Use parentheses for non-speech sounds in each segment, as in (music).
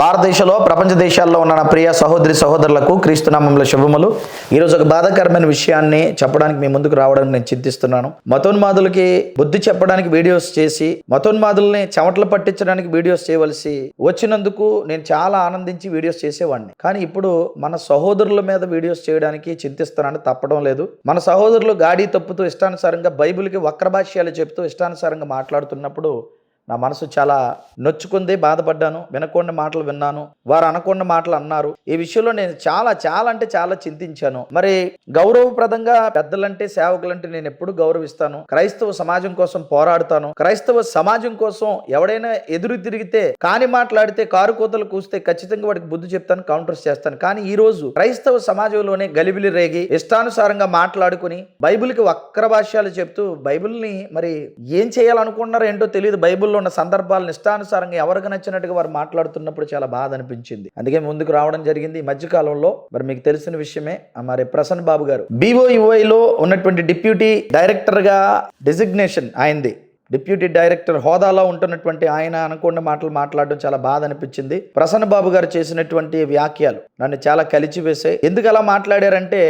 భారతదేశంలో ప్రపంచ దేశాల్లో ఉన్న నా ప్రియ సహోదరి సహోదరులకు క్రీస్తునామంలో శుభములు. ఈరోజు ఒక బాధాకరమైన విషయాన్ని చెప్పడానికి మీ ముందుకు రావడానికి నేను చింతిస్తున్నాను మతోన్మాదులకి బుద్ధి చెప్పడానికి వీడియోస్ చేసి మతోన్మాదుల్ని చెమటలు పట్టించడానికి వీడియోస్ చేయవలసి వచ్చినందుకు నేను చాలా ఆనందించి వీడియోస్ చేసేవాడిని. కానీ ఇప్పుడు మన సహోదరుల మీద వీడియోస్ చేయడానికి చింతిస్తున్నాను తప్పడం లేదు. మన సహోదరులు గాడి తప్పుతూ ఇష్టానుసారంగా బైబిల్కి వక్రభాష్యాలు చెప్తూ ఇష్టానుసారంగా మాట్లాడుతున్నప్పుడు నా మనసు చాలా నొచ్చుకుంది బాధపడ్డాను వినకుండా మాటలు విన్నాను. వారు అనకుండా మాటలు అన్నారు. ఈ విషయంలో నేను చాలా చాలా అంటే చాలా చింతించాను. మరి గౌరవప్రదంగా పెద్దలంటే సేవకులంటే నేను ఎప్పుడు గౌరవిస్తాను. క్రైస్తవ సమాజం కోసం పోరాడుతాను. క్రైస్తవ సమాజం కోసం ఎవడైనా ఎదురు తిరిగితే కాని మాట్లాడితే కారు కోతలు కూస్తే ఖచ్చితంగా వాడికి బుద్ధి చెప్తాను కౌంటర్స్ చేస్తాను. కానీ ఈ రోజు క్రైస్తవ సమాజంలోనే గలిబిలి రేగి ఇష్టానుసారంగా మాట్లాడుకుని బైబిల్కి వక్ర భాష్యాలు చెప్తూ బైబిల్ని మరి ఏం చేయాలనుకుంటున్నారో ఏంటో తెలియదు. జీవితంలో ఉన్న సందర్భాలను ఇష్టానుసారంగా ఎవరికి నచ్చినట్టుగా వారు మాట్లాడుతున్నప్పుడు చాలా బాధ అనిపించింది. అందుకే ముందుకు రావడం జరిగింది. ఈ మధ్యకాలంలో మరి మీకు తెలిసిన విషయమే మరి ప్రసన్న బాబు గారు. బీఓఈలో ఉన్నటువంటి డిప్యూటీ డైరెక్టర్గా డిజిగ్నేషన్ అయింది. డిప్యూటీ డైరెక్టర్ హోదాలో ఉంటున్నటువంటి ఆయన అనుకున్న మాటలు మాట్లాడడం చాలా బాధ అనిపించింది. ప్రసన్న బాబు గారు చేసినటువంటి వ్యాఖ్యలు నన్ను చాలా కలిచివేసాయి ఎందుకు అలా మాట్లాడారంటే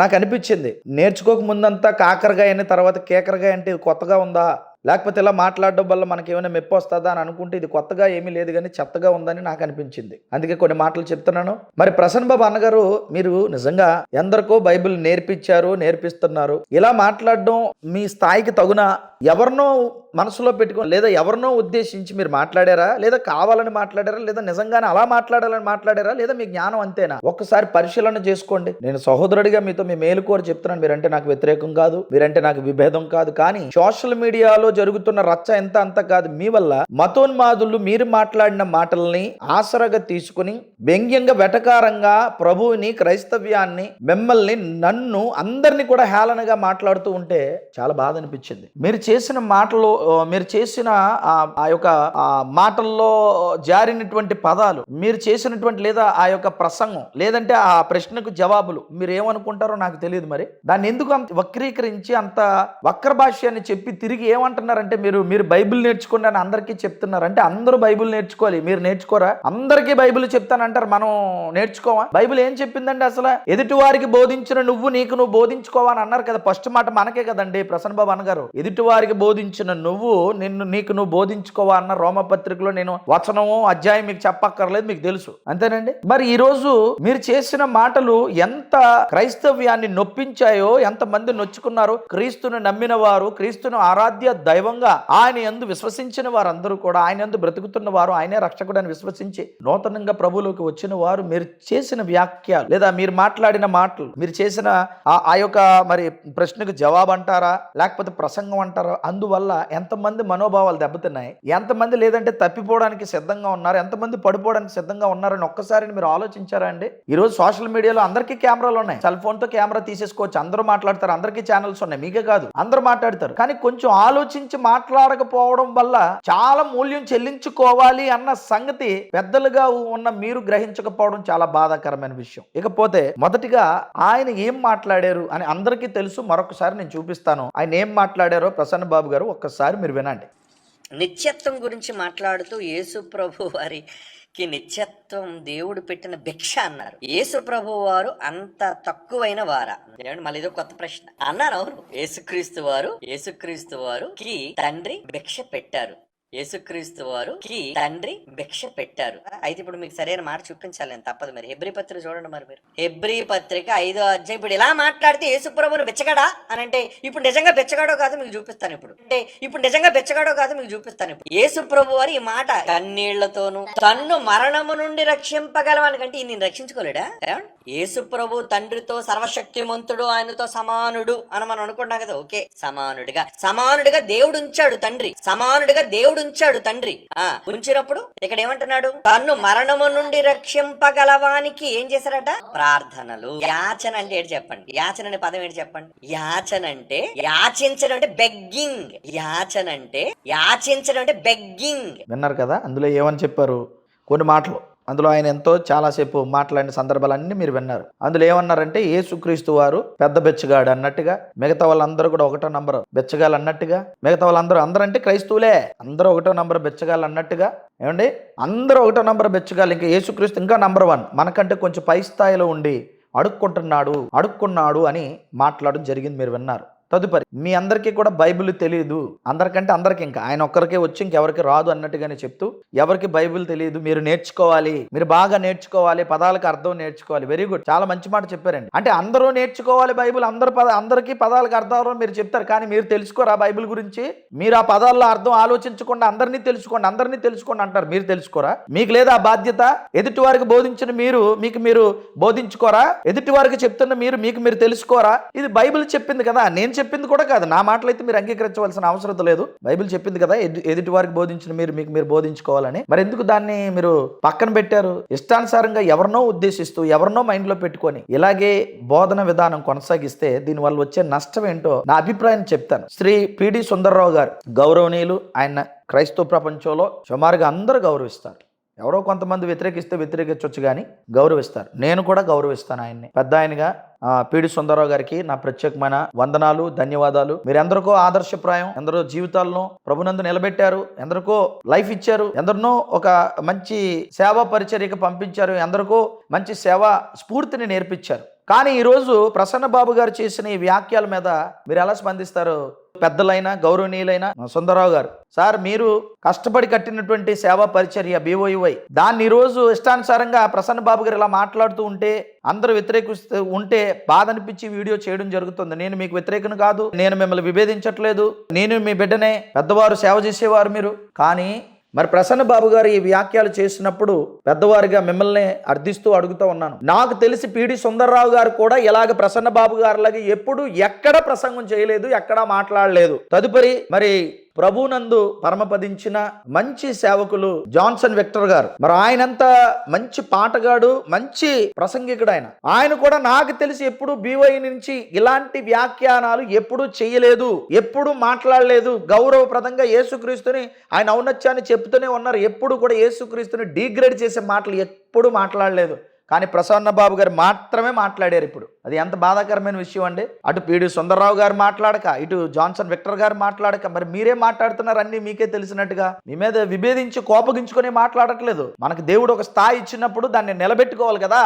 నాకు అనిపించింది. నేర్చుకోక ముందంతా కాకరగా అయిన తర్వాత కేకరగా అంటే కొత్తగా ఉందా లేకపోతే ఇలా మాట్లాడడం వల్ల మనకి ఏమైనా మెప్పు వస్తుందా అని అనుకుంటే ఇది కొత్తగా ఏమీ లేదు కానీ చెత్తగా ఉందని నాకు అనిపించింది. అందుకే కొన్ని మాటలు చెప్తున్నాను. మరి ప్రసన్న బాబు అన్నగారు మీరు నిజంగా ఎందరికో బైబిల్ నేర్పించారు నేర్పిస్తున్నారు. ఇలా మాట్లాడడం మీ స్థాయికి తగున? ఎవరినో మనసులో పెట్టుకొని లేదా ఎవరినో ఉద్దేశించి మీరు మాట్లాడారా? లేదా కావాలని మాట్లాడారా? లేదా నిజంగానే అలా మాట్లాడాలని మాట్లాడారా? లేదా మీ జ్ఞానం అంతేనా? ఒక్కసారి పరిశీలన చేసుకోండి. నేను సహోదరుడిగా మీతో మీ మేలు కోరి చెప్తున్నాను. మీరంటే నాకు వ్యతిరేకం కాదు. మీరంటే నాకు విభేదం కాదు. కానీ సోషల్ మీడియాలో జరుగుతున్న రచ్చ ఎంత అంత కాదు. మీ వల్ల మతోన్మాదులు మీరు మాట్లాడిన మాటల్ని ఆసరగా తీసుకుని వ్యంగ్యంగా వెటకారంగా ప్రభువుని క్రైస్తవ్యాన్ని మిమ్మల్ని నన్ను అందరినీ కూడా హేళనగా మాట్లాడుతూ ఉంటే చాలా బాధ అనిపించింది. మీరు చేసిన మాటలు మీరు చేసిన ఆ యొక్క ఆ మాటల్లో జారినటువంటి పదాలు మీరు చేసినటువంటి లేదా ఆ యొక్క ప్రసంగం లేదంటే ఆ ప్రశ్నకు జవాబులు మీరు ఏమనుకుంటారో నాకు తెలియదు మరి. దాన్ని ఎందుకు అంత వక్రీకరించి అంత వక్ర భాష్యాన్ని చెప్పి తిరిగి ఏమంటున్నారంటే మీరు మీరు బైబిల్ నేర్చుకోండి అని అందరికీ చెప్తున్నారు అంటే అందరూ బైబిల్ నేర్చుకోవాలి. మీరు నేర్చుకోరా? అందరికీ బైబిల్ చెప్తానంటారు మనం నేర్చుకోవా? బైబిల్ ఏం చెప్పిందండి అసలు? ఎదుటి వారికి బోధించిన నువ్వు నీకు నువ్వు బోధించుకోవా అని అన్నారు కదా ఫస్ట్ మాట మనకే కదండి ప్రసన్న బాబు అన్నగారు. ఎదుటి వారికి బోధించిన నువ్వు నిన్ను నీకు నువ్వు బోధించుకోవా అన్న రోమపత్రికలో నేను వచనము అధ్యాయం మీకు చెప్పక్కర్లేదు మీకు తెలుసు. అంతేనండి? మరి ఈరోజు మీరు చేసిన మాటలు ఎంత క్రైస్తవ్యాన్ని నొప్పించాయో ఎంత మంది నొచ్చుకున్నారో క్రీస్తును నమ్మిన వారు క్రీస్తును ఆరాధ్య దైవంగా ఆయన ఎందు విశ్వసించిన వారందరూ కూడా ఆయన ఎందు బ్రతుకుతున్న వారు ఆయనే రక్షకుడు అని విశ్వసించి నూతనంగా ప్రభువులోకి వచ్చిన వారు మీరు చేసిన వ్యాఖ్యలు లేదా మీరు మాట్లాడిన మాటలు మీరు చేసిన ఆ- ఆ యొక్క మరి ప్రశ్నకు జవాబు అంటారా లేకపోతే ప్రసంగం అంటారా? అందువల్ల ఎంతమంది మనోభావాలు దెబ్బతిన్నాయి? ఎంతమంది లేదంటే తప్పిపోవడానికి సిద్ధంగా ఉన్నారు? ఎంతమంది పడిపోవడానికి సిద్ధంగా ఉన్నారని ఒక్కసారి మీరు ఆలోచించారా అండి? ఈ రోజు సోషల్ మీడియాలో అందరికీ కెమెరాలు ఉన్నాయి. సెల్ ఫోన్తో కెమెరా తీసేసుకోవచ్చు. అందరూ మాట్లాడతారు. అందరికీ ఛానల్స్ ఉన్నాయి. మీకే కాదు. అందరూ మాట్లాడతారు. కానీ కొంచెం ఆలోచించి మాట్లాడకపోవడం వల్ల చాలా మూల్యం చెల్లించుకోవాలి అన్న సంగతి పెద్దలుగా ఉన్న మీరు గ్రహించకపోవడం చాలా బాధాకరమైన విషయం. ఇకపోతే మొదటిగా ఆయన ఏం మాట్లాడారు అని అందరికీ తెలుసు. మరొకసారి నేను చూపిస్తాను. ఆయన ఏం మాట్లాడారో ప్రసన్న బాబు గారు ఒక్కసారి మీరు వినండి. నిత్యత్వం గురించి మాట్లాడుతూ యేసు ప్రభు వారికి నిత్యత్వం దేవుడు పెట్టిన భిక్ష అన్నారు. యేసు ప్రభు వారు అంత తక్కువైన వారా? ఏమండి మళ్ళీ ఇదో కొత్త ప్రశ్న. అన్నారు అవును. యేసుక్రీస్తు వారు యేసుక్రీస్తు వారు కి తండ్రి భిక్ష పెట్టారు. యేసుక్రీస్తు వారు కి తండ్రి భిక్ష పెట్టారు. అయితే ఇప్పుడు మీకు సరైన మాట చూపించాలి నేను తప్పదు మరి. హెబ్రి పత్రిక చూడండి మరి మీరు. హెబ్రి పత్రిక ఐదో అధ్యాయం ఇప్పుడు ఇలా మాట్లాడితే యేసు బెచ్చగాడా? అని అంటే ఇప్పుడు నిజంగా బెచ్చగాడో కాదు మీకు చూపిస్తాను ఇప్పుడు. అంటే ఇప్పుడు నిజంగా బెచ్చగాడో కాదు మీకు చూపిస్తాను ఇప్పుడు. యేసు ప్రభు వారు ఈ మాట కన్నీళ్ళతోనూ తన్ను మరణము నుండి రక్షింపగలవని కంటే ఈయన రక్షించుకోలేడా? యేసు ప్రభు తండ్రితో సర్వశక్తిమంతుడు ఆయనతో సమానుడు అని మనం అనుకుంటాం కదా ఓకే. సమానుడిగా. సమానుడిగా దేవుడు ఉంచాడు తండ్రి. సమానుడిగా దేవుడు ఉంచాడు తండ్రి. ఆ ఉంచినప్పుడు ఇక్కడ ఏమంటున్నాడు తన్ను మరణము నుండి రక్షింపగలవానికి ఏం చేశారట? ప్రార్థనలు. యాచన అంటే ఏంటి చెప్పండి? యాచన అనే పదం ఏంటి చెప్పండి? యాచన అంటే యాచించడం అంటే బెగ్గింగ్ యాచన అంటే యాచించడం అంటే బెగ్గింగ్ విన్నారు కదా? అందులో ఏమని చెప్పారు? కొన్ని మాటలు. అందులో ఆయన ఎంతో చాలాసేపు మాట్లాడిన సందర్భాలన్నీ మీరు విన్నారు. అందులో ఏమన్నారంటే యేసుక్రీస్తు వారు పెద్ద బెచ్చగాడు అన్నట్టుగా మిగతా వాళ్ళందరూ కూడా ఒకటో నంబర్ బెచ్చగాలు అన్నట్టుగా మిగతా వాళ్ళందరూ అందరూ క్రైస్తవులే. అందరూ ఒకటో నంబర్ బెచ్చగాలు అన్నట్టుగా ఏమండి? అందరూ ఒకటో నంబర్ బెచ్చగాలు ఇంకా యేసుక్రీస్తు ఇంకా నంబర్ వన్. మనకంటే కొంచెం పై స్థాయిలో ఉండి అడుక్కుంటున్నాడు అడుక్కున్నాడు అని మాట్లాడడం జరిగింది మీరు విన్నారు. తదుపరి మీ అందరికీ కూడా బైబిల్ తెలియదు అందరికంటే అందరికి ఇంకా. ఆయన ఒక్కరికే వచ్చి ఇంకెవరికి రాదు అన్నట్టుగానే చెప్తూ ఎవరికి బైబిల్ తెలియదు మీరు నేర్చుకోవాలి. మీరు బాగా నేర్చుకోవాలి పదాలకు అర్థం నేర్చుకోవాలి. వెరీ గుడ్ చాలా మంచి మాట చెప్పారండి. అంటే అందరూ నేర్చుకోవాలి బైబిల్ అందరు పద అందరికీ పదాలకు అర్థం మీరు చెప్తారు. కానీ మీరు తెలుసుకోరా బైబిల్ గురించి? మీరు ఆ పదాల్లో అర్థం ఆలోచించకుండా అందరినీ తెలుసుకోండి అందరినీ తెలుసుకోండి అంటారు. మీరు తెలుసుకోరా? మీకు లేదా బాధ్యత? ఎదుటి వారికి బోధించిన మీరు మీకు మీరు బోధించుకోరా? ఎదుటి వారికి చెప్తున్న మీరు మీకు మీరు తెలుసుకోరా? ఇది బైబిల్ చెప్పింది కదా. నేను చెప్పింది కూడా కాదు. నా మాటలు అయితే మీరు అంగీకరించవలసిన అవసరం లేదు. బైబిల్ చెప్పింది కదా ఎదు- ఎదుటి వారికి బోధించిన మీరు మీకు మీరు బోధించుకోవాలని. మరి ఎందుకు దాన్ని మీరు పక్కన పెట్టారు? ఇష్టానుసారంగా ఎవరినో ఉద్దేశిస్తూ ఎవరినో మైండ్లో పెట్టుకొని ఇలాగే బోధన విధానం కొనసాగిస్తే దీని వల్ల వచ్చే నష్టం ఏంటో నా అభిప్రాయం చెప్తాను. శ్రీ పిడి సుందర్రావు గారు గౌరవనీయులు. ఆయన క్రైస్తవ ప్రపంచంలో సుమారుగా అందరూ గౌరవిస్తారు. ఎవరో కొంతమంది వ్యతిరేకిస్తే వ్యతిరేకించవచ్చు కానీ గౌరవిస్తారు. నేను కూడా గౌరవిస్తాను ఆయన్ని. పెద్ద ఆయనగా పీడి సుందరరావు గారికి నా ప్రత్యేకమైన వందనాలు ధన్యవాదాలు. మీరెందరికో ఆదర్శప్రాయం ఎందరో జీవితాలను ప్రభునందు నిలబెట్టారు ఎందరికో లైఫ్ ఇచ్చారు ఎందరినో ఒక మంచి సేవా పరిచర్యకి పంపించారు ఎందరికో మంచి సేవా స్ఫూర్తిని నేర్పించారు. కానీ ఈరోజు ప్రసన్న బాబు గారు చేసిన ఈ వ్యాఖ్యల మీద మీరు ఎలా స్పందిస్తారు? పెద్దలైన గౌరవనీయులైన సుందరరావు గారు. సార్ మీరు కష్టపడి కట్టినటువంటి సేవా పరిచర్య బీఓయువై దాన్ని ఈరోజు ఇష్టానుసారంగా ప్రసన్న బాబు గారు ఇలా మాట్లాడుతూ ఉంటే అందరూ వ్యతిరేకిస్తూ ఉంటే బాధ అనిపించి వీడియో చేయడం జరుగుతుంది. నేను మీకు వ్యతిరేకను కాదు నేను మిమ్మల్ని విభేదించట్లేదు. నేను మీ బిడ్డనే పెద్దవారు సేవ చేసేవారు మీరు. కానీ మరి ప్రసన్న బాబు గారు ఈ వ్యాఖ్యలు చేసినప్పుడు పెద్దవారిగా మిమ్మల్ని అర్థిస్తూ అడుగుతూ ఉన్నాను. నాకు తెలిసి పీడి సుందర్రావు గారు కూడా ఇలాగ ప్రసన్న బాబు గారిలాగా ఎప్పుడు ఎక్కడ ప్రసంగం చేయలేదు ఎక్కడా మాట్లాడలేదు. తదుపరి మరి ప్రభునందు పరమపదించిన మంచి సేవకులు జాన్సన్ విక్టర్ గారు. మరి ఆయనంత మంచి పాటగాడు మంచి ప్రసంగికుడు ఆయన. ఆయన కూడా నాకు తెలిసి ఎప్పుడు బీవై నుంచి ఇలాంటి వ్యాఖ్యానాలు ఎప్పుడు చేయలేదు ఎప్పుడు మాట్లాడలేదు. గౌరవప్రదంగా యేసుక్రీస్తుని ఆయన ఔన్నత్యాన్ని చెప్తూనే ఉన్నారు. ఎప్పుడు కూడా యేసుక్రీస్తుని డీగ్రేడ్ చేసే మాటలు ఎప్పుడు మాట్లాడలేదు. కానీ ప్రసన్న బాబు గారు మాత్రమే మాట్లాడారు ఇప్పుడు. అది ఎంత బాధాకరమైన విషయం అండి? అటు పీడి సుందరరావు గారు మాట్లాడక ఇటు జాన్సన్ విక్టర్ గారు మాట్లాడక మరి మీరే మాట్లాడుతున్నారు అన్ని మీకే తెలిసినట్టుగా. మీ మీద విభేదించి కోపగించుకొని మాట్లాడట్లేదు. మనకు దేవుడు ఒక స్థాయి ఇచ్చినప్పుడు దాన్ని నిలబెట్టుకోవాలి కదా.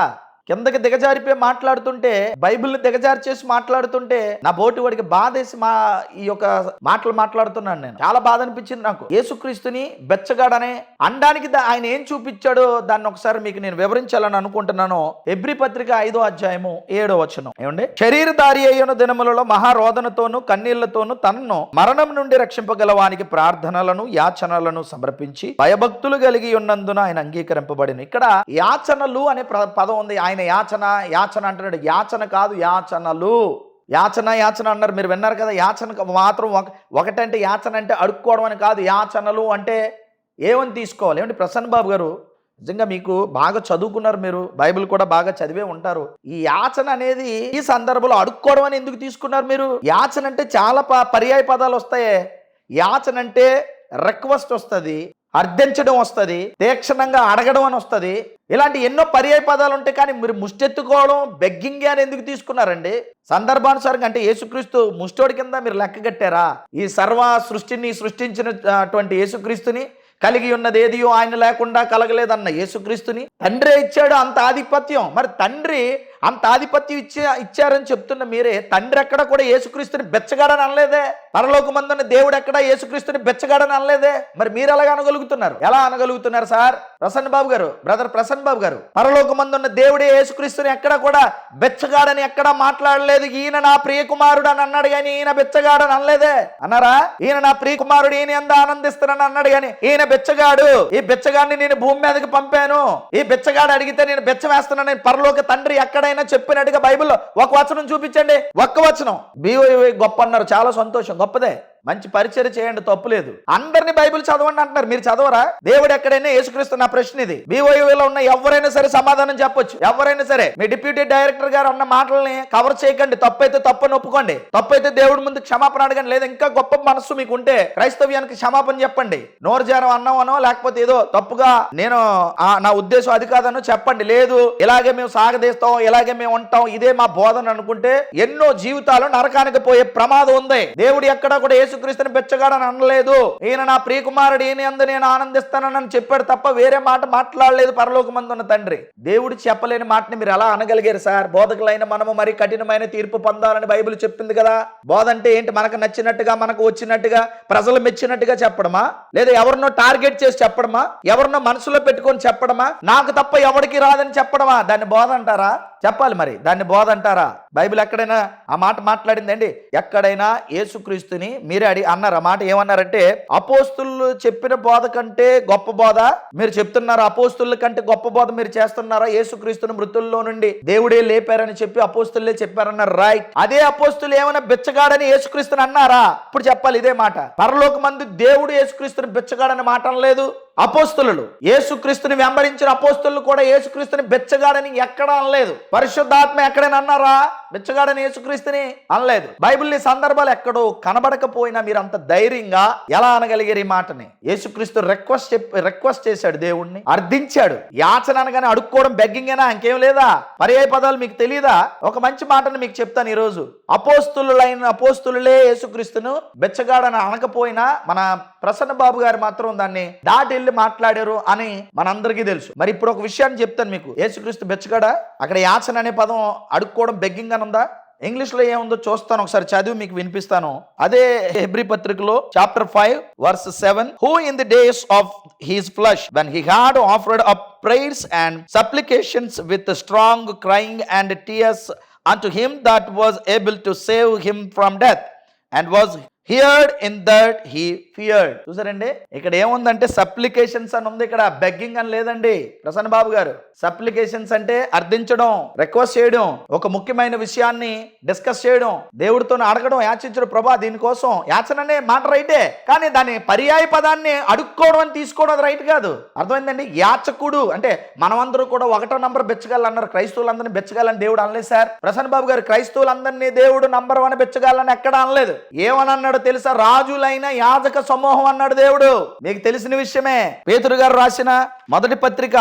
కిందకి దిగజారిపోయి మాట్లాడుతుంటే బైబిల్ని దిగజారి చేసి మాట్లాడుతుంటే నా బోటి వాడికి బాధేసి మా ఈ యొక్క మాటలు మాట్లాడుతున్నాను నేను. చాలా బాధ అనిపించింది నాకు. యేసుక్రీస్తుని బెచ్చగాడనే అండానికి ఆయన ఏం చూపించాడో దాన్ని ఒకసారి మీకు నేను వివరించాలని అనుకుంటున్నాను. ఎబ్రి పత్రిక ఐదో అధ్యాయము ఏడో వచనం. ఏమండి? శరీరధారి అయిన దినములలో మహారోధనతోను కన్నీళ్ళతోను తనను మరణం నుండి రక్షింపగల వానికి ప్రార్థనలను యాచనలను సమర్పించి భయభక్తులు కలిగి ఉన్నందున ఆయన అంగీకరింపబడిన. ఇక్కడ యాచనలు అనే పదం ఉంది. ఆయన యాచన యాచన అంటున్నాడు. యాచన కాదు యాచనలు. యాచన యాచన అన్నారు. మీరు విన్నారు కదా యాచన మాత్రం ఒక ఒకటంటే యాచన అంటే అడుక్కోవడం అని కాదు. యాచనలు అంటే ఏమని తీసుకోవాలి? ఏమంటే ప్రసన్న బాబు గారు నిజంగా మీకు బాగా చదువుకున్నారు మీరు. బైబిల్ కూడా బాగా చదివే ఉంటారు. ఈ యాచన అనేది ఈ సందర్భంలో అడుక్కోవడం అని ఎందుకు తీసుకున్నారు మీరు? యాచన అంటే చాలా ప- పర్యాయ పదాలు వస్తాయే. యాచన అంటే రిక్వెస్ట్ వస్తుంది. అర్థించడం వస్తుంది తీక్షణంగా అడగడం అని వస్తుంది. ఇలాంటి ఎన్నో పర్యాయ పదాలు ఉంటాయి కానీ మీరు ముష్టెత్తుకోవడం బెగ్గింగ్ అని ఎందుకు తీసుకున్నారండి? సందర్భానుసారంగా అంటే యేసుక్రీస్తు ముష్టోడి కింద మీరు లెక్క కట్టారా? ఈ సర్వ సృష్టిని సృష్టించినటువంటి యేసుక్రీస్తుని కలిగి ఉన్నది ఏదియో ఆయన లేకుండా కలగలేదన్న యేసుక్రీస్తుని తండ్రే ఇచ్చాడు అంత ఆధిపత్యం. మరి తండ్రి అంత ఆధిపత్యం ఇచ్చే ఇచ్చారని చెప్తున్న మీరే తండ్రి ఎక్కడ కూడా యేసుక్రీస్తుని బెచ్చగాడని అనలేదే. పరలోకమందున్న దేవుడు ఎక్కడ? యేసుక్రీస్తుని బెచ్చగాడని అనలేదే. మరి మీరు ఎలాగ అనగలుగుతున్నారు? ఎలా అనగలుగుతున్నారు సార్? ప్రసన్న బాబు గారు బ్రదర్ ప్రసన్న బాబు గారు పరలోకమందున్న దేవుడే యేసుక్రీస్తుని ఎక్కడ కూడా బెచ్చగాడని ఎక్కడ మాట్లాడలేదు. ఈయన నా ప్రియ కుమారుడు అని అన్నాడు కానీ ఈయన బెచ్చగాడని అనలేదే. అన్నారా? ఈయన నా ప్రియ కుమారుడు ఈయన ఎంత ఆనందిస్తున్నాను అన్నాడు కానీ ఈయన బెచ్చగాడు. ఈ బెచ్చగాడిని నేను భూమి మీదకి పంపాను. ఈ బెచ్చగాడు అడిగితే నేను బెచ్చ వేస్తున్నాను నేను పరలోక తండ్రి ఎక్కడైనా చెప్పినట్టుగా బైబిల్లో ఒక వచనం చూపించండి. ఒక్క వచనం. బీఓ గొప్ప అన్నారు. చాలా సంతోషం. മുഹബത്തെ మంచి పరిచయం చేయండి తప్పులేదు అందరిని బైబిల్ చదవండి అంటున్నారు. మీరు చదవరా? దేవుడు ఎక్కడైనా యేసుక్రీస్తు నా ప్రశ్న ఇది బీఓయూలో ఉన్న ఎవరైనా సరే సమాధానం చెప్పొచ్చు. ఎవరైనా సరే మీ డిప్యూటీ డైరెక్టర్ గారు అన్న మాటల్ని కవర్ చేయకండి. తప్పైతే తప్పని ఒప్పుకోండి తప్పైతే దేవుడి ముందు క్షమాపణ అడగండి. లేదా ఇంకా గొప్ప మనస్సు మీకు ఉంటే క్రైస్తవ్యానికి క్షమాపణ చెప్పండి. నోరు జారం అన్నామనో లేకపోతే ఏదో తప్పుగా నేను ఆ, నా ఉద్దేశం అది కాదనో చెప్పండి. లేదు ఇలాగే మేము సాగదీస్తాం ఇలాగే మేము ఉంటాం. ఇదే మా బోధన అనుకుంటే ఎన్నో జీవితాలు నరకానికి పోయే ప్రమాదం ఉంది. దేవుడు ఎక్కడా కూడా యేసుక్రీస్తుని బెచ్చగాడని అనలేదు. ఈయన నా ప్రియకుమారుడు ఈయన అందు నేను ఆనందిస్తానని చెప్పాడు తప్ప వేరే మాట మాట్లాడలేదు పరలోకమందు ఉన్న తండ్రి. దేవుడు చెప్పలేని మాటని మీరు ఎలా అనగలిగారు సార్? బోధకులైన మనము మరి కఠినమైన తీర్పు పొందాలని బైబిల్ చెప్పింది కదా? బోధ అంటే ఏంటి? మనకు నచ్చినట్టుగా మనకు వచ్చినట్టుగా ప్రజలు మెచ్చినట్టుగా చెప్పడమా? లేదా ఎవరినో టార్గెట్ చేసి చెప్పడమా? ఎవరినో మనసులో పెట్టుకొని చెప్పడమా? నాకు తప్ప ఎవరికి రాదని చెప్పడమా? దాన్ని బోధ అంటారా? చెప్పాలి మరి. దాన్ని బోధ అంటారా బైబిల్ ఎక్కడైనా ఆ మాట మాట్లాడిందండి? ఎక్కడైనా యేసుక్రీస్తుని మీరే అడిగి అన్నారు. ఆ మాట ఏమన్నారంటే అపోస్తులు చెప్పిన బోధ కంటే గొప్ప బోధ మీరు చెప్తున్నారు? అపోస్తుల కంటే గొప్ప బోధ మీరు చేస్తున్నారా? యేసుక్రీస్తుని మృతుల్లో నుండి దేవుడే లేపారని చెప్పి అపోస్తులే చెప్పారన్నారు. రైట్ అదే అపోస్తులు ఏమైనా బిచ్చగాడని యేసుక్రీస్తుని అన్నారా? ఇప్పుడు చెప్పాలి ఇదే మాట. పరలోక మంది దేవుడు యేసుక్రీస్తుని బిచ్చగాడని మాట లేదు అపోస్తులు యేసుక్రీస్తుని వెంబడించిన అపోస్తులు కూడా యేసుక్రీస్తుని బెచ్చగాడని ఎక్కడ అనలేదు. పరిశుద్ధాత్మ ఎక్కడైనా అన్నారా? బిచ్చగాడని యేసుక్రీస్తుని అనలేదు. బైబిల్ సందర్భాలు ఎక్కడో కనబడకపోయినా మీరు అంత ధైర్యంగా ఎలా అనగలిగారు ఈ మాటని? యేసుక్రీస్తు రిక్వెస్ట్ చెప్పి రిక్వెస్ట్ చేశాడు దేవుణ్ణి అర్థించాడు. యాచన అనగానే అడుక్కోవడం బెగ్గింగేనా ఇంకేం లేదా? పర్యాయ పదాలు మీకు తెలియదా ఒక మంచి మాటను మీకు చెప్తాను ఈరోజు. అపోస్తులైన అపోస్తులే యేసుక్రీస్తును బెచ్చగాడని అనకపోయినా మన ప్రసన్న బాబు గారు మాత్రం దాన్ని దాటి వెళ్ళి మాట్లాడారు అని మనందరికీ తెలుసు. మరి ఇప్పుడు ఒక విషయాన్ని చెప్తాను మీకు. యేసుక్రీస్తు బెచ్చగాడ అక్కడ యాచన అనే పదం అడుక్కోవడం బెగ్గింగ్ అని ఉందా ఇంగ్లీష్లో ఏముందో చూస్తాను ఒకసారి చదివి మీకు వినిపిస్తాను. అదే హెబ్రి పత్రికలో chapter five verse seven who in the days of his flesh when he had offered up prayers and supplications with strong crying and tears unto him that was able to save him from death and was heard in that he feared చూసారండి? ఇక్కడ ఏముందంటే supplications అని ఉంది ఇక్కడ. Begging అని లేదండి. ప్రసన్న బాబు గారు supplications అంటే అర్థించడం రిక్వెస్ట్ చేయడం ఒక ముఖ్యమైన విషయాన్ని డిస్కస్ చేయడం దేవుడితో అడగడం యాచించడం. ప్రభా దీనికోసం యాచన అనే మాట రైటే. కానీ దాని పర్యాయ పదాన్ని అడుక్కోవడం అని తీసుకోవడం అది రైట్ కాదు. అర్థమైందండి? యాచకుడు అంటే మనమందరూ కూడా ఒకటో నంబర్ బెచ్చగాలన్నారు క్రైస్తవులందరినీ బెచ్చగాలని దేవుడు అనలేదు సార్. ప్రసన్న బాబు గారు క్రైస్తవులందరినీ దేవుడు నంబర్ వన్ బెచ్చగాలని ఎక్కడ అనలేదు. ఏమని అన్నాడు తెలుసా? రాజులైన యాజక సమూహం అన్నాడు దేవుడు. మీకు తెలిసిన విషయమే. పేతురు గారు రాసిన మొదటి పత్రిక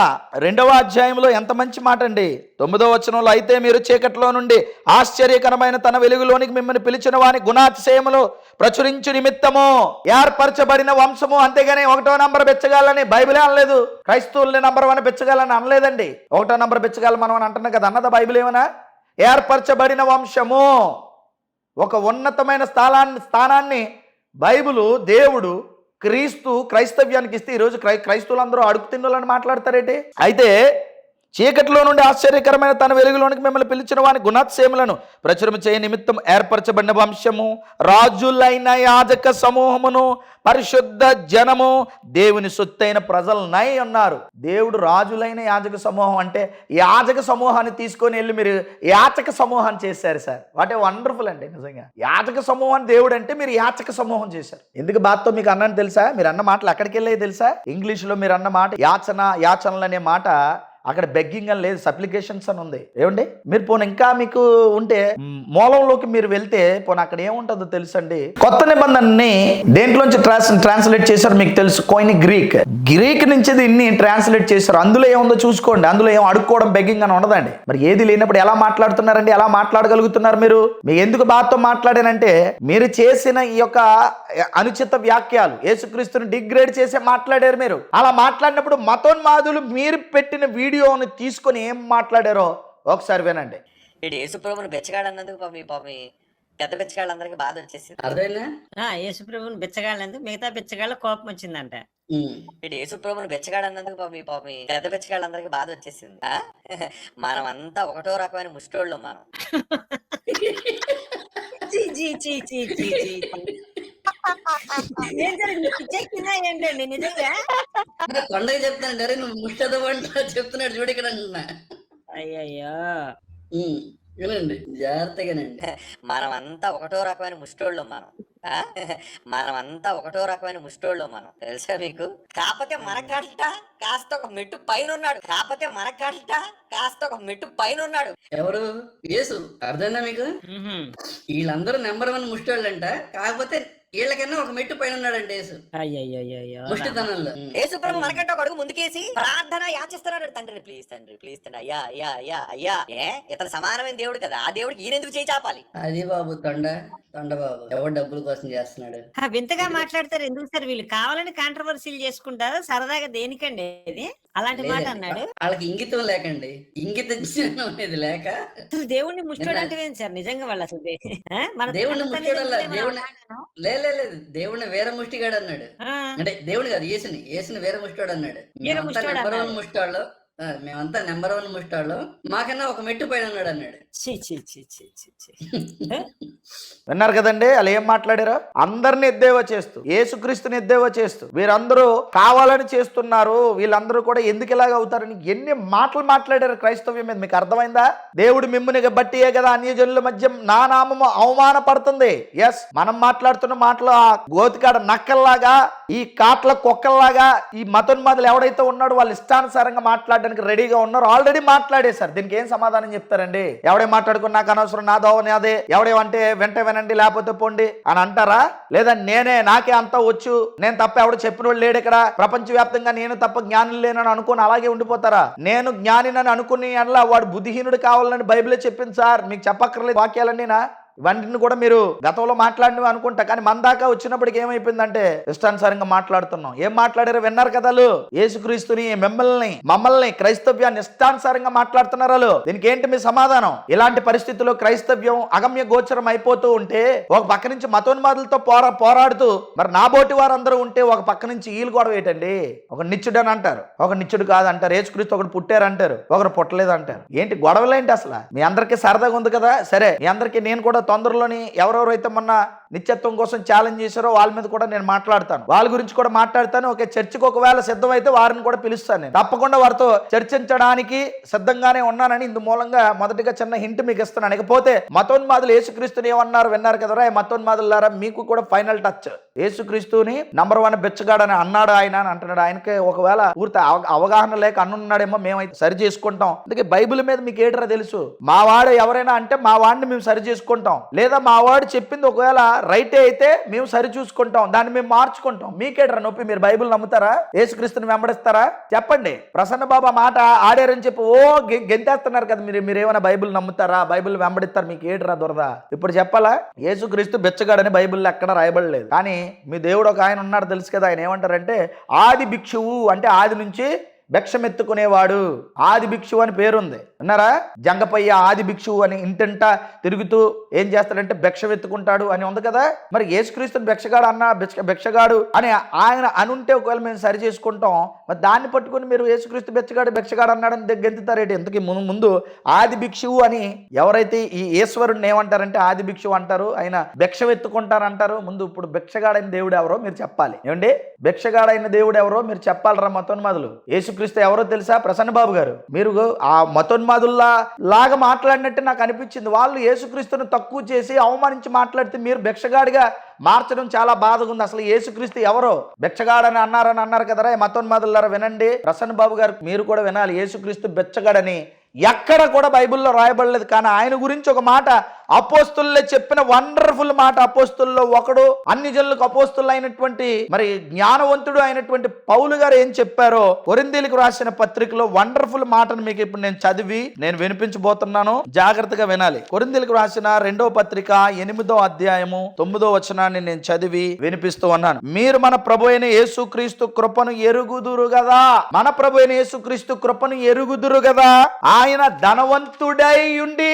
రెండవ అధ్యాయంలో ఎంత మంచి మాట అండి? తొమ్మిదో వచనంలో అయితే మీరు చీకట్లో నుండి ఆశ్చర్యకరమైన తన వెలుగులోనికి మిమ్మల్ని పిలిచిన వాని గుణాతిశయములు ప్రచురించు నిమిత్తము. ఏర్పరచబడిన వంశము అంతేగాని ఒకటో నంబర్ బెచ్చగాలని బైబిలే అనలేదు. క్రైస్తవుల్ని నంబర్ వన్ బెచ్చగాలని అనలేదండి. ఒకటో నంబర్ బెచ్చగాలి మనం అని అంటున్నాం కదా అన్నదా బైబిల్ ఏమన్నా ఏర్పరచబడిన వంశము. ఒక ఉన్నతమైన స్థానాన్ని స్థానాన్ని బైబిలు దేవుడు క్రీస్తు క్రైస్తవ్యానికి ఇస్తే ఈరోజు క్రై క్రైస్తువులందరూ అడుగు తిన్నులని మాట్లాడతారేంటి? అయితే చీకటిలో నుండి ఆశ్చర్యకరమైన తన వెలుగులోనికి మిమ్మల్ని పిలిచిన వాని గుణాత్సేములను ప్రచురం చేయ నిమిత్తం ఏర్పరచబడిన వంశము రాజులైన యాజక సమూహమును పరిశుద్ధ జనము దేవుని సొత్తైన ప్రజలనై ఉన్నారు. దేవుడు రాజులైన యాజక సమూహం అంటే యాజక సమూహాన్ని తీసుకొని వెళ్ళి మీరు యాచక సమూహాన్ని చేశారు సార్. వాట్ ఏ వండర్ఫుల్ అండి నిజంగా. యాజక సమూహాన్ని దేవుడు అంటే మీరు యాచక సమూహం చేశారు. ఎందుకు బాధతో మీకు అన్నాను తెలుసా? మీరు అన్న మాటలు ఎక్కడికి వెళ్ళాయి తెలుసా? ఇంగ్లీష్లో మీరు అన్న మాట యాచన యాచనలు అనే మాట అక్కడ బెగ్గింగ్ అని లేదు సప్లికేషన్స్ అని ఉంది. ఏమండి? మీరు పోనీ ఇంకా మీకు ఉంటే మూలంలోకి మీరు వెళ్తే పోనీ అక్కడ ఏముంటుందో తెలుసండి? కొత్త నిబంధనని దేంట్లోంచి ట్రాన్స్ ట్రాన్స్లేట్ చేశారు మీకు తెలుసు కోయిని గ్రీక్ గ్రీక్ నుంచి దీన్ని ట్రాన్స్లేట్ చేశారు. అందులో ఏముందో చూసుకోండి. అందులో ఏం అడుక్కోవడం బెగ్గింగ్ అని ఉండదండి. మరి ఏది లేనప్పుడు ఎలా మాట్లాడుతున్నారండి? ఎలా మాట్లాడగలుగుతున్నారు మీరు? మీ ఎందుకు బాధతో మాట్లాడానంటే మీరు చేసిన ఈ యొక్క అనుచిత వ్యాఖ్యలు యేసుక్రీస్తుని డిగ్రేడ్ చేసే మాట్లాడారు మీరు. అలా మాట్లాడినప్పుడు మతోన్మాదులు మీరు పెట్టిన వీడియో వీడియోని తీసుకొని ఏం మాట్లాడారో ఒకసారి వినండి వీడు యేసుప్రభుని బెచ్చగాడన్నందుకు పాపం పాపం పెద్ద బెచ్చగాళ్ళందరికీ బాధ వచ్చేసింది ఆ యేసుప్రభుని బిచ్చగాళ్ళందుకు మిగతా బిచ్చగాళ్ళ కోపం వచ్చిందంట. వీడు యేసుప్రభుని బెచ్చగాడన్నందుకు పాపం పాపం పెద్ద బెచ్చగాళ్ళందరికీ బాధ వచ్చేసింది? మనం అంతా ఒకటో రకమైన ముష్టోళ్ళు మనం (laughs) చీ, చీ, చీ, చీ, చీ. ఏం జరిగింది? పిచ్చెక్కిందా ఏంటండి నిజంగా? కొండకి చెప్తాను అరే నువ్వు ముట్టదవంట చెప్తున్నాడు చూడు ఇక్కడ అంటున్నా అయ్యయ్యో. వినండి జాగ్రత్తగానండి మనం అంతా ఒకటో రకమైన ముష్టోళ్ళు మనం. ఆ? మనమంతా ఒకటో రకమైన ముష్టోళ్ళు మనం. తెలుసా మీకు? కాకపోతే మనకంట కాస్త ఒక మెట్టు పైన ఉన్నాడు కాకపోతే మనకంట కాస్త ఒక మెట్టు పైన ఉన్నాడు ఎవరు? యేసు. అర్థమైందా మీకు? వీళ్ళందరూ నెంబర్ వన్ ముష్టోళ్ళంట. కాకపోతే వీళ్ళకన్నా ఒక మెట్టు పైన ఉన్నాడంట యేసు. అయ్యయ్యో ముష్టితనంలో. యేసుప్రభు మనకంటే ఒక అడుగు ముందుకేసి ప్రార్థన యాచిస్తున్నాడు తండ్రి ప్లీజ్ తండ్రి ప్లీజ్ తండ్రి. అయ్యా అయ్యా అయ్యా అయ్యా. ఏ? ఇతను సమానమైన దేవుడు కదా. ఆ దేవుడికి ఈయనెందుకు చేయి చాపాలి? అది బాబు తొండ. ఎవరు డబ్బుల కోసం చేస్తున్నాడు? వింతగా మాట్లాడతారు. ఎందుకు సార్? వీళ్ళు కావాలని కాంట్రవర్సీలు చేసుకుంటారు. సరదాగా దేనికండి ఇది? అలాంటి మాట. అన్నాడు. వాళ్ళకి ఇంగితం లేకండి. ఇంగిత జ్ఞానం అనేది లేక అసలు దేవుణ్ణి ఏంటి సార్? నిజంగా వాళ్ళు అసలు? మన దేవుణ్ణి దేవుణ్ణి- లేదు. దేవుడిని వేరే ముష్టిగాడు అన్నాడు. అంటే దేవుడు కాదు యేసుని. యేసుని వేరే ముష్టాడు అన్నాడు. ముష్టాళ్ళు మేమంతా నెంబర్ వన్ ముష్టాళ్ళు. మాకన్నా ఒక మెట్టు పైన ఉన్నాడు అన్నాడు. ఛీ, ఛీ, ఛీ, ఛీ, ఛీ, ఛీ. (laughs) విన్నారు కదండి వాళ్ళు ఏం మాట్లాడారో? అందరిని ఎద్దేవా చేస్తూ యేసుక్రీస్తుని ఎద్దేవా చేస్తూ వీరందరూ కావాలని చేస్తున్నారు వీళ్ళందరూ కూడా ఎందుకు ఇలాగ అవుతారని ఎన్ని మాటలు మాట్లాడారు క్రైస్తవ్యం మీద? మీకు అర్థమైందా? దేవుడు మిమ్ముని బట్టియే కదా అన్యజనుల మధ్య నా నామము అవమానపడుతుంది. ఎస్ మనం మాట్లాడుతున్న మాటలు ఆ గోతికాడ నక్కల్లాగా ఈ కాట్ల కుక్కల్లాగా ఈ మతోన్మాదులు ఎవడైతే ఉన్నాడో వాళ్ళు ఇష్టానుసారంగా మాట్లాడడానికి రెడీగా ఉన్నారు. ఆల్రెడీ మాట్లాడేశారు. దీనికి ఏం సమాధానం చెప్తారండి? ఎవడే మాట్లాడుకున్నా నాకు అనవసరం నా దోవ నాదే ఎవడేమంటే వెంట వినండి లేకపోతే పోండి అని అంటారా? లేదా నేనే నాకే అంతా వచ్చు. నేను తప్ప ఎవడు చెప్పిన లేడు ఇక్కడ. ప్రపంచవ్యాప్తంగా నేను తప్ప జ్ఞానం లేనని అనుకుని అలాగే ఉండిపోతారా? నేను జ్ఞానినని అనుకుని అలా వాడు బుద్ధిహీనుడు కావాలని బైబిలే చెప్పింది సార్. మీకు చెప్పక్కర్లేదు వాక్యాలన్నీనా? ఇవన్నీ కూడా మీరు గతంలో మాట్లాడినవి అనుకుంటా కానీ మన దాకా వచ్చినప్పటికి ఏమైపోయిందంటే ఇష్టానుసారంగా మాట్లాడుతున్నాం. ఏం మాట్లాడారు విన్నారు కదా ఏసుక్రీస్తుని యేసుక్రీస్తుని మిమ్మల్ని మమ్మల్ని క్రైస్తవ్యాన్ని ఇష్టానుసారంగా మాట్లాడుతున్నారు వాళ్ళు. దీనికి ఏంటి మీ సమాధానం? ఇలాంటి పరిస్థితుల్లో క్రైస్తవ్యం అగమ్య గోచరం అయిపోతూ ఉంటే ఒక పక్క నుంచి మతోన్మాదులతో పోరా పోరాడుతూ మరి నా బోటి వారందరూ ఉంటే ఒక పక్క నుంచి ఈలు గొడవ ఏంటండి? ఒక నిచ్చుడు అని అంటారు. ఒక నిచ్చుడు కాదు అంటారు యేసుక్రీస్తు ఒకడు పుట్టారు అంటారు ఒకరు పుట్టలేదు అంటారు ఏంటి గొడవలేంటి అసలు? మీ అందరికీ సరదాగా ఉంది కదా? సరే మీ అందరికీ నేను కూడా తొందరలోని ఎవరెవరైతే మొన్న నిత్యత్వం కోసం ఛాలెంజ్ చేశారో వాళ్ళ మీద కూడా నేను మాట్లాడతాను. వాళ్ళ గురించి కూడా మాట్లాడతాను. ఓకే చర్చికి ఒకవేళ సిద్ధమైతే వారిని కూడా పిలుస్తాను నేను. తప్పకుండా వారితో చర్చించడానికి సిద్ధంగానే ఉన్నానని ఇందు మూలంగా మొదటిగా చిన్న హింట్ మీకు ఇస్తున్నాను. ఇకపోతే మతోన్మాదులు యేసుక్రీస్తుని ఏమన్నారు? విన్నారు కదరా మతోన్మాదులారా మీకు కూడా ఫైనల్ టచ్ యేసుక్రీస్తుని నంబర్ వన్ బెచ్చగాడని అన్నాడు ఆయన అని అంటున్నాడు. ఆయనకి ఒకవేళ పూర్తి అవగాహన లేక అన్నున్నాడేమో మేమైతే సరి చేసుకుంటాం. అందుకే బైబిల్ మీద మీకు ఏటరా తెలుసు? మా వాడు ఎవరైనా అంటే మా వాడిని మేము సరి చేసుకుంటాం. లేదా మా వాడు చెప్పింది ఒకవేళ రైటే అయితే మేము సరిచూసుకుంటాం దాన్ని మేము మార్చుకుంటాం. మీకేట్రా నొప్పి మీరు బైబిల్ నమ్ముతారా? యేసుక్రీస్తుని వెంబడిస్తారా? చెప్పండి. ప్రసన్న బాబా మాట ఆడారని చెప్పి ఓ గె- గెంతేస్తున్నారు కదా మీరు మీరు ఏమైనా బైబిల్ నమ్ముతారా? బైబిల్ వెంబడిస్తారు మీకు ఏట్రా దొరద. ఇప్పుడు చెప్పాలా? యేసుక్రీస్తు బెచ్చగాడని బైబిల్లో ఎక్కడ రాయబడలేదు. కానీ మీ దేవుడు ఒక ఆయన ఉన్నాడు తెలుసు కదా ఆయన ఏమంటారంటే ఆది భిక్షువు అంటే ఆది నుంచి భిక్షమెత్తుకునేవాడు ఆది భిక్షువు అని పేరుంది. అన్నారా జంగపయ్య ఆది భిక్షువు అని ఇంటింట తిరుగుతూ ఏం చేస్తాడంటే భిక్ష వెత్తుకుంటాడు అని ఉంది కదా? మరి యేసుక్రీస్తుని భిక్షగాడు అన్న భిక్ష భిక్షగాడు అని ఆయన అనుంటే ఒకవేళ మేము సరి చేసుకుంటాం మరి దాన్ని పట్టుకుని మీరు యేసుక్రీస్తు భిక్షగాడు భిక్షగాడు అన్నాడని దగ్గ- గెంతుతారేంటి? ఇంతకీ ముందు ముందు ఆది భిక్షువు అని ఎవరైతే ఈ ఈశ్వరుడిని ఏమంటారంటే ఆది భిక్షువు అంటారు ఆయన భిక్ష వెత్తుకుంటారంటారు ముందు ఇప్పుడు భిక్షగాడైన దేవుడు ఎవరో మీరు చెప్పాలి. ఏమండి? భిక్షగాడైన దేవుడు ఎవరో మీరు చెప్పాలరా మతోన్మాదులు యేసుక్రీస్తు ఎవరో తెలుసా? ప్రసన్న బాబు గారు. మీరు ఆ మతోన్మాదుల్లా లాగా మాట్లాడినట్టు నాకు అనిపించింది. వాళ్ళు యేసుక్రీస్తును తక్కువ చేసి అవమానించి మాట్లాడితే మీరు భిక్షగాడిగా మార్చడం చాలా బాధగా ఉంది. అసలు యేసుక్రీస్తు ఎవరో? బెచ్చగాడని అన్నారని అన్నారు కదరా ఈ మతోన్మాదులారా వినండి. ప్రసన్న బాబు గారు మీరు కూడా వినాలి. యేసుక్రీస్తు బిచ్చగాడని ఎక్కడ కూడా బైబిల్లో రాయబడలేదు. కానీ ఆయన గురించి ఒక మాట అపోస్తుల్లే చెప్పిన వండర్ఫుల్ మాట అపోస్తుల్లో ఒకడు అన్ని జనులకు అపోస్తులు అయినటువంటి మరి జ్ఞానవంతుడు అయినటువంటి పౌలు గారు ఏం చెప్పారో కొరిందీలకు రాసిన పత్రికలో వండర్ఫుల్ మాటను మీకు ఇప్పుడు నేను చదివి నేను వినిపించబోతున్నాను. జాగ్రత్తగా వినాలి. కొరిందీలకు రాసిన రెండో పత్రిక ఎనిమిదో అధ్యాయము తొమ్మిదో వచనాన్ని నేను చదివి వినిపిస్తూ ఉన్నాను. మీరు మన ప్రభు అయిన యేసుక్రీస్తు కృపను ఎరుగుదురు కదా మన ప్రభు అయిన యేసుక్రీస్తు కృపను ఎరుగుదురు కదా ఆయన ధనవంతుడై ఉండి.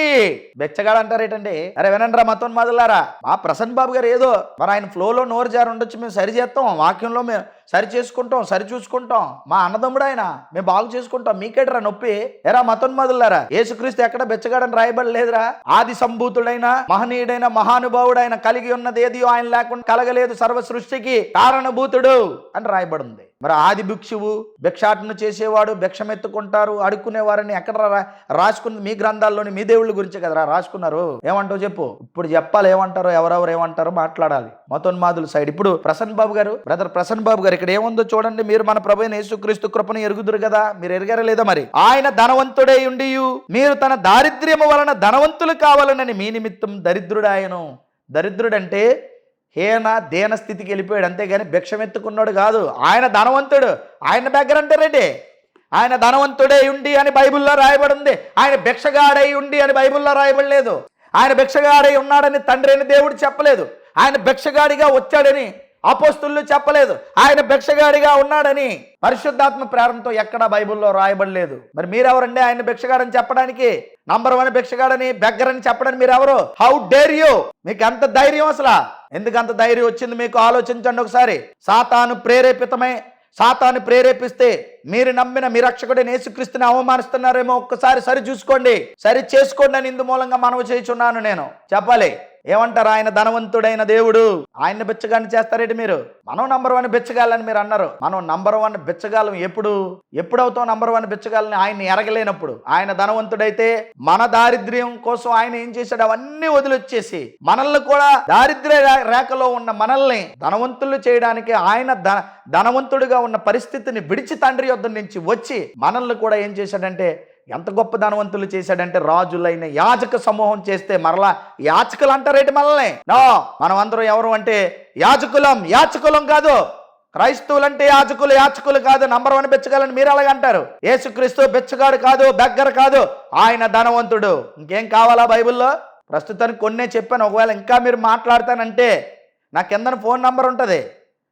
బెచ్చగాడు అంటారేటండి? అరే వినండి రా మతోన్మాదులారా మా ప్రసన్న బాబు గారు ఏదో మరి ఆయన ఫ్లోలో నోరు జారు ఉండొచ్చు మేము సరి చేస్తాం వాక్యంలో మేము సరి చేసుకుంటాం సరి చూసుకుంటాం. మా అన్నదమ్ముడు ఆయన మేము బాగు చేసుకుంటాం. మీకేటరా నొప్పి? ఎరా మతోన్మాదులారా యేసుక్రీస్తు ఎక్కడ బెచ్చగాడని రాయబడలేదురా ఆది సంభూతుడైన మహనీయుడైన మహానుభావుడైన కలిగి ఉన్నది ఏది ఆయన లేకుండా కలగలేదు సర్వ సృష్టికి కారణభూతుడు అని రాయబడింది మరి ఆది భిక్షువు భిక్షాటన చేసేవాడు భిక్షమెత్తుకుంటారు అడుక్కునేవారని ఎక్కడ రా రాసుకున్న మీ గ్రంథాల్లోని మీ దేవుళ్ళ గురించి కదరా రాసుకున్నారు? ఏమంటావు చెప్పు? ఇప్పుడు చెప్పాలి ఏమంటారో ఎవరెవరు ఏమంటారో మాట్లాడాలి. మతోన్మాదుల సైడ్. ఇప్పుడు ప్రసన్న బాబు గారు బ్రదర్ ప్రసన్న బాబు గారు ఇక్కడ ఏముందో చూడండి. మీరు మన ప్రభు యేసుక్రీస్తు కృపను ఎరుగుదురు కదా. మీరు ఎరగారా లేదా మరి? ఆయన ధనవంతుడే ఉండి మీరు తన దారిద్ర్యము వలన ధనవంతులు కావాలనని మీ నిమిత్తం దరిద్రుడాయను దరిద్రుడంటే హేన దేన స్థితికి వెళ్ళిపోయాడు. అంతేగాని భిక్షమెత్తుకున్నాడు కాదు. ఆయన ధనవంతుడు. ఆయన దగ్గర అంటే రెడ్డి ఆయన ధనవంతుడే ఉండి అని బైబిల్లో రాయబడి ఉంది ఆయన భిక్షగాడై ఉండి అని బైబిల్లో రాయబడలేదు. ఆయన భిక్షగాడై ఉన్నాడని తండ్రి అని దేవుడు చెప్పలేదు. ఆయన భిక్షగాడిగా వచ్చాడని అపోస్తులు చెప్పలేదు. ఆయన భిక్షగాడిగా ఉన్నాడని పరిశుద్ధాత్మ ప్రేరణతో ఎక్కడ బైబిల్లో రాయబడలేదు. మరి మీరెవరండి ఆయన భిక్షగాడని చెప్పడానికి? నంబర్ వన్ భిక్షగాడని బెగ్గరని చెప్పడానికి మీరెవరు? హౌ డేర్ యూ మీకు ఎంత ధైర్యం అసలు? ఎందుకు అంత ధైర్యం వచ్చింది మీకు? ఆలోచించండి ఒకసారి. సాతాను ప్రేరేపితమై సాతాను ప్రేరేపిస్తే మీరు నమ్మిన మీ రక్షకుడైన యేసుక్రీస్తుని అవమానిస్తున్నారేమో? ఒక్కసారి సరి చూసుకోండి. సరి చేసుకోండి అని ఇందు మూలంగా మనవి చేయుచున్నాను నేను. చెప్పాలి. ఏమంటారు? ఆయన ధనవంతుడైన దేవుడు. ఆయన బిచ్చగాన్ని చేస్తారేంటి మీరు? మనం నంబర్ వన్ బిచ్చగాలని మీరు అన్నారు. మనం నంబర్ వన్ బిచ్చగాలం ఎప్పుడు? ఎప్పుడవుతాం నంబర్ వన్ బిచ్చగాలని ఆయన్ని ఎరగలేనప్పుడు. ఆయన ధనవంతుడైతే మన దారిద్ర్యం కోసం ఆయన ఏం చేశాడు? అవన్నీ వదిలొచ్చేసి మనల్ని కూడా దారిద్ర్య రేఖలో ఉన్న మనల్ని ధనవంతులు చేయడానికి ఆయన ధన ధనవంతుడిగా ఉన్న పరిస్థితిని విడిచి తండ్రి యొద్ద నుంచి వచ్చి మనల్ని కూడా ఏం చేశాడంటే ఎంత గొప్ప ధనవంతులు చేశాడంటే రాజులైన యాజక సమూహం చేస్తే మరలా యాచకులు అంటారేటి మనల్ని? నో మనం అందరం ఎవరు అంటే యాజకులం యాచకులం కాదు. క్రైస్తవులంటే యాజకులు యాచకులు కాదు. నంబర్ వన్ బెచ్చగాలని మీరు అలాగ అంటారు. యేసుక్రీస్తు బెచ్చగాడు కాదు బెగ్గర కాదు. ఆయన ధనవంతుడు. ఇంకేం కావాలా బైబిల్లో? ప్రస్తుతానికి కొన్నే చెప్పాను. ఒకవేళ ఇంకా మీరు మాట్లాడతానంటే నా కిందన ఫోన్ నంబర్ ఉంటుంది.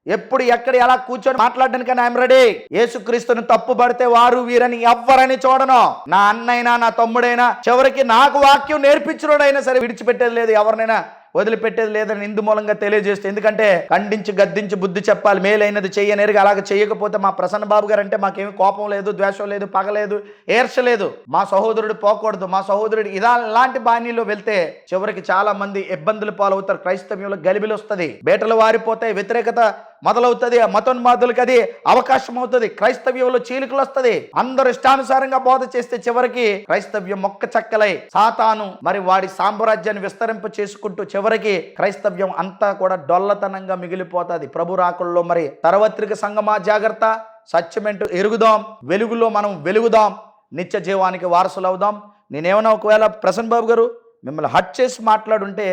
ఎప్పుడు ఎక్కడ ఎలా కూర్చొని మాట్లాడడానికి ఐఎమ్ రెడీ యేసుక్రీస్తుని తప్పు పడితే వారు వీరని ఎవ్వరని చూడను. నా అన్నైనా నా తమ్ముడైనా చివరికి నాకు వాక్యం నేర్పించినోడైనా సరే విడిచిపెట్టేది లేదు ఎవరినైనా వదిలిపెట్టేది లేదని ఇందు మూలంగా తెలియజేస్తే ఎందుకంటే ఖండించి గద్దించి బుద్ధి చెప్పాలి మేలైనది చెయ్యనేరుగా అలాగ చేయకపోతే మా ప్రసన్న బాబు గారు అంటే మాకేమి కోపం లేదు ద్వేషం లేదు పగలేదు ఏర్చలేదు మా సహోదరుడు పోకూడదు మా సహోదరుడు ఇలా ఇలాంటి బాణీలో వెళ్తే చివరికి చాలా మంది ఇబ్బందులు పాలవుతారు క్రైస్తవ్యంలో గలిబిలు వస్తుంది బేటలు వారిపోతాయి వ్యతిరేకత మొదలవుతుంది ఆ మతోన్మాదులకి అది అవకాశం అవుతుంది క్రైస్తవ్యంలో చీలికలు వస్తుంది అందరు ఇష్టానుసారంగా బోధ చేస్తే చివరికి క్రైస్తవ్యం మొక్క చక్కలై సాతాను మరి వాడి సామ్రాజ్యాన్ని విస్తరింప చేసుకుంటూ చివరికి క్రైస్తవ్యం అంతా కూడా డొల్లతనంగా మిగిలిపోతుంది. ప్రభు రాకుల్లో మరి తర్వత్రిక సంగమా జాగ్రత్త సత్యమెంటు ఎరుగుదాం వెలుగులో మనం వెలుగుదాం నిత్య జీవానికి వారసులు అవుదాం నేనేమన్నా ఒకవేళ ప్రసన్న బాబు గారు మిమ్మల్ని హట్ చేసి మాట్లాడుంటే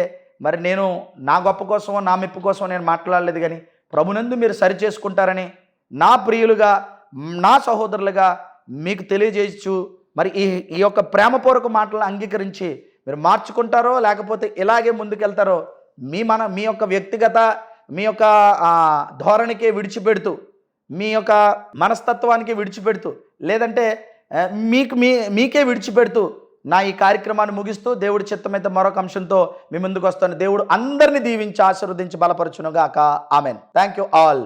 మరి నేను నా గొప్ప కోసమో నా మెప్పు కోసమో నేను మాట్లాడలేదు కానీ ప్రభునందు మీరు సరి చేసుకుంటారని నా ప్రియులుగా నా సహోదరులుగా మీకు తెలియజేయచ్చు మరి ఈ ఈ యొక్క ప్రేమపూర్వక మాటలను అంగీకరించి మీరు మార్చుకుంటారో లేకపోతే ఇలాగే ముందుకెళ్తారో మీ మన మీ యొక్క వ్యక్తిగత మీ యొక్క ధోరణికి విడిచిపెడుతూ మీ యొక్క మనస్తత్వానికి విడిచిపెడుతూ లేదంటే మీకు మీ మీకే విడిచిపెడుతూ నా ఈ కార్యక్రమాన్ని ముగిస్తూ దేవుడి చిత్తమైతే మరొక అంశంతో మీ ముందుకు వస్తాను. దేవుడు అందరిని దీవించి ఆశీర్వదించి బలపరచునుగాక. ఆమెన్. Thank you all